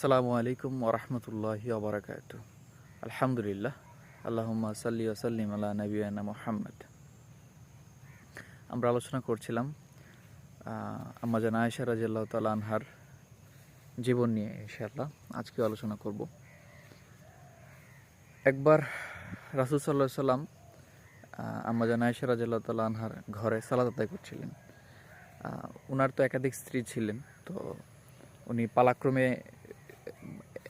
আসসালামু আলাইকুম ওরহমতুল্লাহি ওবরাকাত আলহামদুলিল্লাহ, আল্লাহুম্মা সাল্লি ওসাল্লিম আলা নবীনা মোহাম্মদ। আমরা আলোচনা করছিলাম আম্মা জান আয়েশা রাজিয়াল্লাহ তালা আনহার জীবন নিয়ে, ইনশাআল্লাহ। আজকে আলোচনা করব। একবার রাসুল সাল্লাহ সাল্লাম আম্মা জান আয়েশা রাজিয়াল্লাহ তালা আনহার ঘরে সালাদ আদায় করছিলেন। ওনার তো একাধিক স্ত্রী ছিলেন, তো উনি পালাক্রমে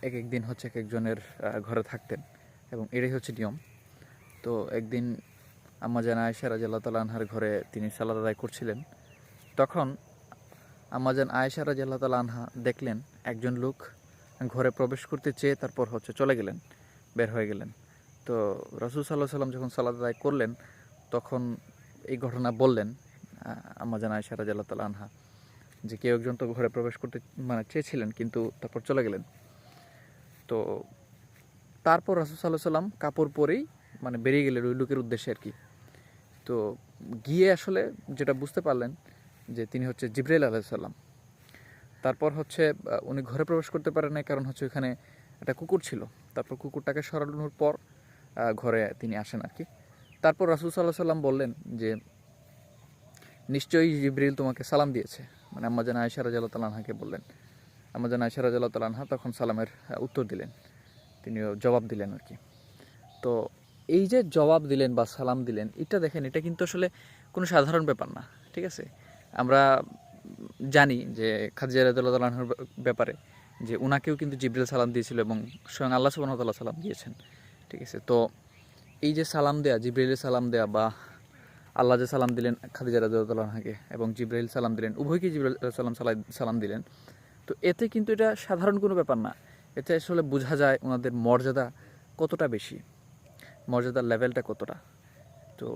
এক এক দিন হচ্ছে এক একজনের ঘরে থাকতেন এবং এটাই হচ্ছে নিয়ম। তো একদিন আম্মা জান আয়েশা রাজিয়াল্লাহ তালা আনহার ঘরে তিনি সালাদ আদায় করছিলেন। তখন আম্মা জান আয়েশা রাজিয়াল্লাহ তাল আনহা দেখলেন একজন লোক ঘরে প্রবেশ করতে চেয়ে তারপর হচ্ছে চলে গেলেন, বের হয়ে গেলেন। তো রসুল সাল্লাহ সাল্লাম যখন সালাদ আদায় করলেন, তখন এই ঘটনা বললেন আম্মা জান আয়েশা রাজিয়াল্লাহ তালা আনহা যে কেউ একজন তো ঘরে প্রবেশ করতে মানে চেয়েছিলেন কিন্তু তারপর চলে গেলেন। তো তারপর রাসুল সাল্লাহ সাল্লাম কাপড় পরেই মানে বেরিয়ে গেলেন ওই লোকের উদ্দেশ্যে আর কি। তো গিয়ে আসলে যেটা বুঝতে পারলেন যে তিনি হচ্ছে জিব্রাইল আলাইসাল্লাম তারপর হচ্ছে উনি ঘরে প্রবেশ করতে পারেন না কারণ হচ্ছে ওখানে একটা কুকুর ছিল। তারপর কুকুরটাকে সরানোর পর ঘরে তিনি আসেন আর কি। তারপর রাসুল সাল্লাহ সাল্লাম বললেন যে, নিশ্চয়ই জিব্রিল তোমাকে সালাম দিয়েছে। মানে আম্মাজান আয়সা রাজা তালানহাকে বললেন। আম্মাজান আয়সা রাজা তালানহা তখন সালামের উত্তর দিলেন। তিনিও জবাব দিলেন আর কি। তো এই যে জবাব দিলেন বা সালাম দিলেন, এটা দেখেন, এটা কিন্তু আসলে কোনো সাধারণ ব্যাপার না, ঠিক আছে? আমরা জানি যে খাদিজা রাজা তালানহার ব্যাপারে যে উনাকেও কিন্তু জিব্রিল সালাম দিয়েছিল এবং স্বয়ং আল্লাহ সুবাহ তাল্লাহ সালাম দিয়েছেন, ঠিক আছে? তো এই যে সালাম দেয়া, জিব্রাইলের সালাম দেয়া বা আল্লাহ যে সালাম দিলেন খাদিজা রাজুল্লাহকে এবং জিব্রাইল সালাম দিলেন উভয়কে জিব্রাইল সালাম সালাম দিলেন তো এতে কিন্তু এটা সাধারণ কোনো ব্যাপার না। এতে আসলে বোঝা যায় ওনাদের মর্যাদা কতটা বেশি, মর্যাদার লেভেলটা কতটা। তো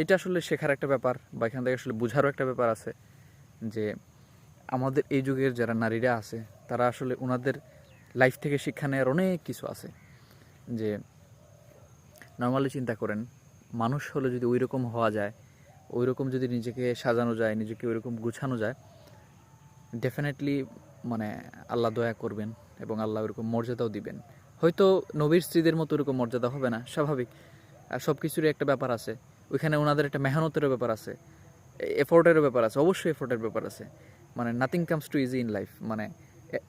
এটা আসলে শেখার একটা ব্যাপার বা এখান থেকে আসলে বোঝারও একটা ব্যাপার আছে যে আমাদের এই যুগের যারা নারীরা আছে, তারা আসলে ওনাদের লাইফ থেকে শিক্ষা নেওয়ার অনেক কিছু আছে। যে নর্মালি চিন্তা করেন, মানুষ হলে যদি ওই রকম হওয়া যায় ওই রকম যদি নিজেকে সাজানো যায়, নিজেকে ওই রকম গুছানো যায় ডেফিনেটলি মানে আল্লাহ দয়া করবেন এবং আল্লাহ ওরকম মর্যাদাও দিবেন। হয়তো নবীর স্ত্রীদের মতো ওরকম মর্যাদা হবে না, স্বাভাবিক। আর সব কিছুরই একটা ব্যাপার আছে। ওইখানে ওনাদের একটা মেহনতেরও ব্যাপার আছে, এফোর্টেরও ব্যাপার আছে, অবশ্যই এফোর্টের ব্যাপার আছে। মানে nothing comes to easy in life মানে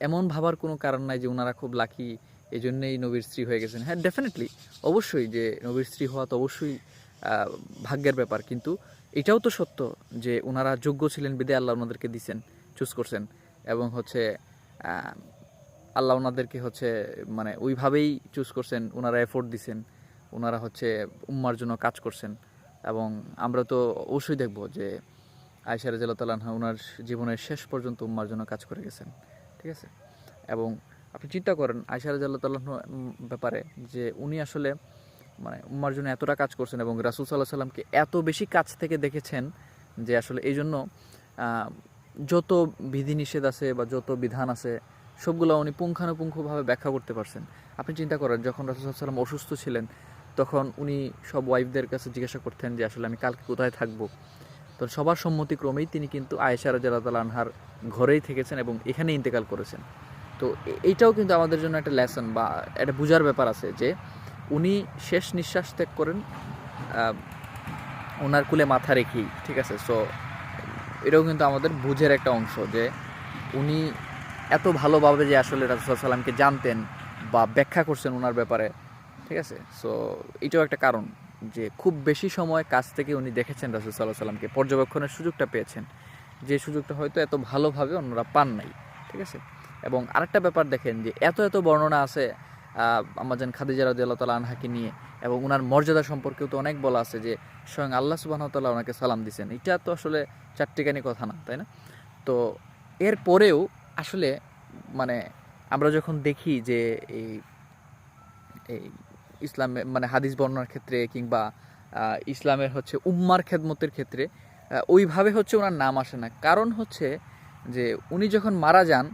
এমন ভাবার কোনো কারণ নাই যে ওনারা খুব লাকি এই জন্যেই নবীর স্ত্রী হয়ে গেছেন। হ্যাঁ ডেফিনেটলি অবশ্যই যে নবীর স্ত্রী হওয়া তো অবশ্যই ভাগ্যের ব্যাপার। কিন্তু এটাও তো সত্য যে ওনারা যোগ্য ছিলেন বিদে আল্লাহ ওনাদেরকে দিছেন চুজ করছেন। এবং হচ্ছে আল্লাহ ওনাদেরকে হচ্ছে মানে ওইভাবেই চুজ করছেন, ওনারা এফোর্ট দিছেন, ওনারা হচ্ছে উম্মার জন্য কাজ করছেন। এবং আমরা তো অবশ্যই দেখব যে আয়সা রাজাল্লাহ ওনার জীবনের শেষ পর্যন্ত উম্মার জন্য কাজ করে গেছেন। ঠিক আছে? এবং আপনি চিন্তা করেন আয়সা রাজাল্লাহ ব্যাপারে যে উনি আসলে মানে উম্মার জন্য এতটা কাজ করছেন এবং রাসুল সাল্লাহ সাল্লামকে এত বেশি কাছ থেকে দেখেছেন যে আসলে এই জন্য যত বিধিনিষেধ আছে বা যত বিধান আছে, সবগুলো উনি পুঙ্খানুপুঙ্খভাবে ব্যাখ্যা করতে পারছেন। আপনি চিন্তা করেন, যখন রাসুল সাল্লাম অসুস্থ ছিলেন, তখন উনি সব ওয়াইফদের কাছে জিজ্ঞাসা করতেন যে, আসলে আমি কালকে কোথায় থাকব? তো সবার সম্মতিক্রমেই তিনি কিন্তু আয়েশা রাজাল আনহার ঘরেই থেকেছেন এবং এখানে ইন্তেকাল করেছেন। তো এইটাও কিন্তু আমাদের জন্য একটা লেসন বা একটা বোঝার ব্যাপার আছে যে, উনি শেষ নিঃশ্বাস ত্যাগ করেন ওনার কুলে মাথা রেখেই, ঠিক আছে? সো এটাও কিন্তু আমাদের বুঝের একটা অংশ যে উনি এত ভালোভাবে যে আসলে রাসুল সাল্লামকে জানতেন বা ব্যাখ্যা করছেন ওনার ব্যাপারে, ঠিক আছে? সো এটাও একটা কারণ যে খুব বেশি সময় কাছ থেকে উনি দেখেছেন রাসুল সাল্লাহ সাল্লামকে পর্যবেক্ষণের সুযোগটা পেয়েছেন। যে সুযোগটা হয়তো এত ভালোভাবে অন্যরা পান নাই, ঠিক আছে? এবং আরেকটা ব্যাপার দেখেন যে এত এত বর্ণনা আছে আমাজন খাদিজা রাদিয়াল্লাহু তাআলা আনহাকে নিয়ে এবং ওনার মর্যাদা সম্পর্কেও তো অনেক বলা আছে যে স্বয়ং আল্লাহ ওয়া ওনাকে সালাম দিয়েছেন এটা তো আসলে চারটিখানি কথা না, তাই না? তো এর পরেও আসলে মানে আমরা যখন দেখি যে এই ইসলামে মানে হাদিস বর্ণনার ক্ষেত্রে কিংবা ইসলামের হচ্ছে উম্মার খেদমতের ক্ষেত্রে ওইভাবে হচ্ছে ওনার নাম আসে না। কারণ হচ্ছে যে উনি যখন মারা যান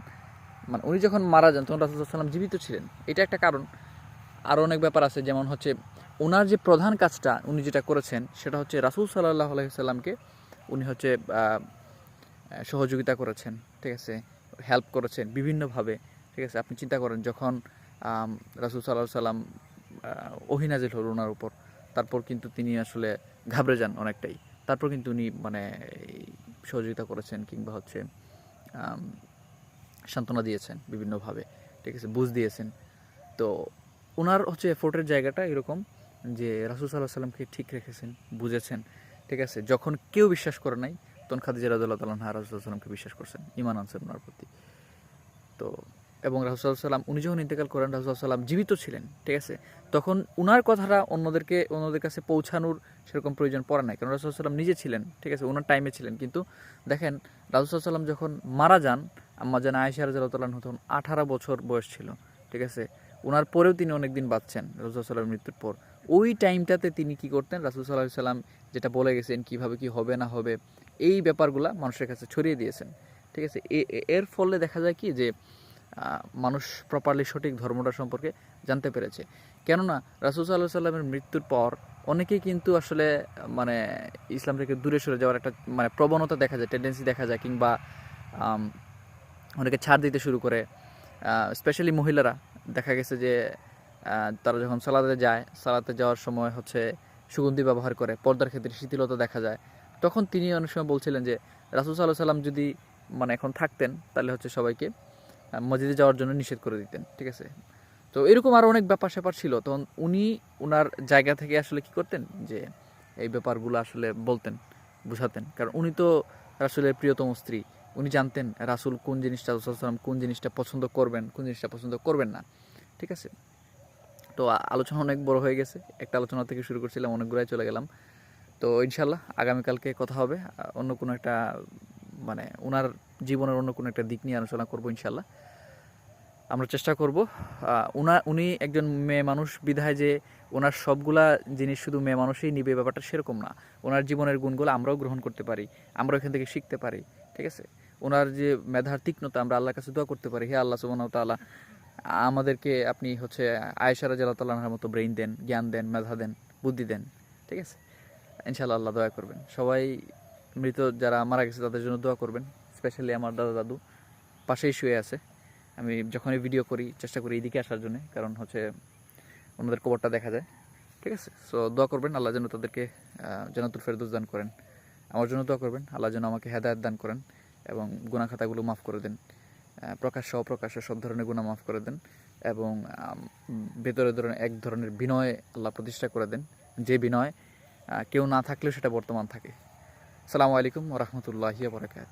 মানে উনি যখন মারা যান, তখন রাসুল সাল্লাম জীবিত ছিলেন। এটা একটা কারণ। আরও অনেক ব্যাপার আছে, যেমন হচ্ছে ওনার যে প্রধান কাজটা উনি যেটা করেছেন, সেটা হচ্ছে রাসুল সাল্লাহ আলাইসাল্লামকে উনি হচ্ছে সহযোগিতা করেছেন, ঠিক আছে? হেল্প করেছেন বিভিন্নভাবে, ঠিক আছে? আপনি চিন্তা করেন, যখন রাসুল সাল্লাহ সাল্লাম অহিনাজিল হল ওনার উপর, তারপর কিন্তু তিনি আসলে ঘাবড়ে যান অনেকটাই। তারপর কিন্তু উনি মানে সহযোগিতা করেছেন কিংবা হচ্ছে সান্ত্বনা দিয়েছেন বিভিন্নভাবে, ঠিক আছে, বুঝ দিয়েছেন। তো ওনার হচ্ছে এফোর্টের জায়গাটা এরকম যে রাসুল সাল্লাহ সাল্লামকে ঠিক রেখেছেন, বুঝেছেন, ঠিক আছে। যখন কেউ বিশ্বাস করে নাই, তখন খাদিজা রাজুল্লাহ তাল্লাহ রাসুল সাল্লামকে বিশ্বাস করছেন ইমান আনছেন ওনার প্রতি। তো এবং রাসুল সাল্লাম উনি যখন ইন্তেকাল করেন, রাসুল সাল্লাম জীবিত ছিলেন, ঠিক আছে। তখন উনার কথাটা অন্যদেরকে, অন্যদের কাছে পৌঁছানোর সেরকম প্রয়োজন পড়ে নাই, কারণ রাসুল সাল্লাম নিজে ছিলেন, ঠিক আছে ওনার টাইমে ছিলেন। কিন্তু দেখেন, রাসুল সাল্লাম যখন মারা যান আম্মা জান আয়সা রাজাল্লাহ তখন আঠারো বছর বয়স ছিল, ঠিক আছে? ওনার পরেও তিনি অনেকদিন বাঁচছেন রাসুল সাল্লামের মৃত্যুর পর। ওই টাইমটাতে তিনি কি করতেন? রাসুল সাল্লাহ সাল্লাম যেটা বলে গেছেন, কীভাবে কি হবে না হবে, এই ব্যাপারগুলা মানুষের কাছে ছড়িয়ে দিয়েছেন, ঠিক আছে? এর ফলে দেখা যায় কি যে মানুষ প্রপারলি সঠিক ধর্মটা সম্পর্কে জানতে পেরেছে। কেননা রাসুল সাল্লাহ সাল্লামের মৃত্যুর পর অনেকেই কিন্তু আসলে মানে ইসলাম থেকে দূরে সরে যাওয়ার একটা মানে প্রবণতা দেখা যায় টেন্ডেন্সি দেখা যায়, কিংবা অনেকে ছাড় দিতে শুরু করে। স্পেশালি মহিলারা। দেখা গেছে যে তারা যখন সালাতে যায়, সালাতে যাওয়ার সময় হচ্ছে সুগন্ধি ব্যবহার করে, পর্দার ক্ষেত্রে শিথিলতা দেখা যায়। তখন তিনি অনেক সময় বলছিলেন যে, রাসুল সাল্লাহ সাল্লাম যদি মানে এখন থাকতেন, তাহলে হচ্ছে সবাইকে মসজিদে যাওয়ার জন্য নিষেধ করে দিতেন, ঠিক আছে? তো এরকম আরও অনেক ব্যাপার স্যাপার ছিল। তখন উনি ওনার জায়গা থেকে আসলে কি করতেন? যে, এই ব্যাপারগুলো আসলে বলতেন, বুঝাতেন। কারণ উনি তো রাসুলের প্রিয়তম স্ত্রী। উনি জানতেন রাসুল কোন জিনিসটা রাসুলাম কোন জিনিসটা পছন্দ করবেন, কোন জিনিসটা পছন্দ করবেন না। ঠিক আছে? তো আলোচনা অনেক বড় হয়ে গেছে। একটা আলোচনা থেকে শুরু করছিলাম অনেকগুলাই চলে গেলাম। তো ইনশাল্লাহ আগামীকালকে কথা হবে। অন্য কোনো একটা মানে ওনার জীবনের অন্য কোনো একটা দিক নিয়ে আলোচনা করব ইনশাল্লাহ আমরা চেষ্টা করব উনা, উনি একজন মেয়ে মানুষ, বিধায় যে ওনার সবগুলা জিনিস শুধু মেয়ে মানুষই নিবে, ব্যাপারটা সেরকম না। ওনার জীবনের গুণগুলো আমরাও গ্রহণ করতে পারি, আমরা এখান থেকে শিখতে পারি। ঠিক আছে? ওনার যে মেধার তীক্ষ্ণতা আমরা আল্লাহর কাছে দোয়া করতে পারি হে আল্লাহ সুবাহ তাআলা আমাদেরকে আপনি হচ্ছে আয়েশারা জাল্লাহ তাল্লাহার মতো ব্রেইন দেন জ্ঞান দেন মেধা দেন বুদ্ধি দেন ঠিক আছে? ইনশাল্লাহ আল্লাহ দয়া করবেন। সবাই মৃত যারা মারা গেছে তাদের জন্য দোয়া করবেন স্পেশালি আমার দাদা দাদু পাশেই শুয়ে আছে। আমি যখনই ভিডিও করি চেষ্টা করি এদিকে আসার জন্য কারণ হচ্ছে ওনাদের কবরটা দেখা যায় ঠিক আছে? সো দোয়া করবেন আল্লাহ যেন তাদেরকে আহ, জান্নাতুল ফেরদৌস দান করেন। আমার জন্য দোয়া করবেন আল্লাহ যেন আমাকে হেদায়ত দান করেন। এবং গুণা খাতাগুলো মাফ করে দেন। প্রকাশ্য অপ্রকাশ্য সব ধরনের গুণা মাফ করে দেন এবং ভেতরে ধরনের এক ধরনের বিনয় আল্লাহ প্রতিষ্ঠা করে দেন। যে বিনয় কেউ না থাকলেও সেটা বর্তমান থাকে। সালামু আলাইকুম রহমতুল্লাহি বরাকাত